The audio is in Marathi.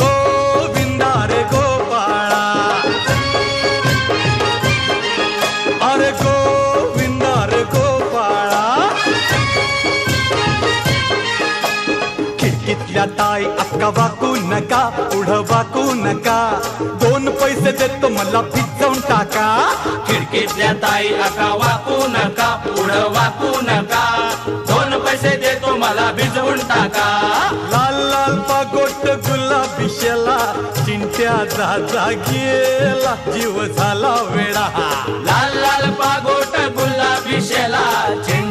गोविंदा रे गोपाळा अरे गोविंदा रे गोपाळा खिडकीतल्या ताई अक्का वाकू नका पुढं वाकू नका दोन पैसे देतो मला पिचवून टाका खिडकीतल्या ताई अक्का वाकू नका पुढं वाकू पैसे देतो मला भिजवून टाका. लाल लाल पागोट गुलाबी शेला चिंट्या जा गेला जीव झाला वेळा लाल लाल पागोट गुलाबी शेला चिं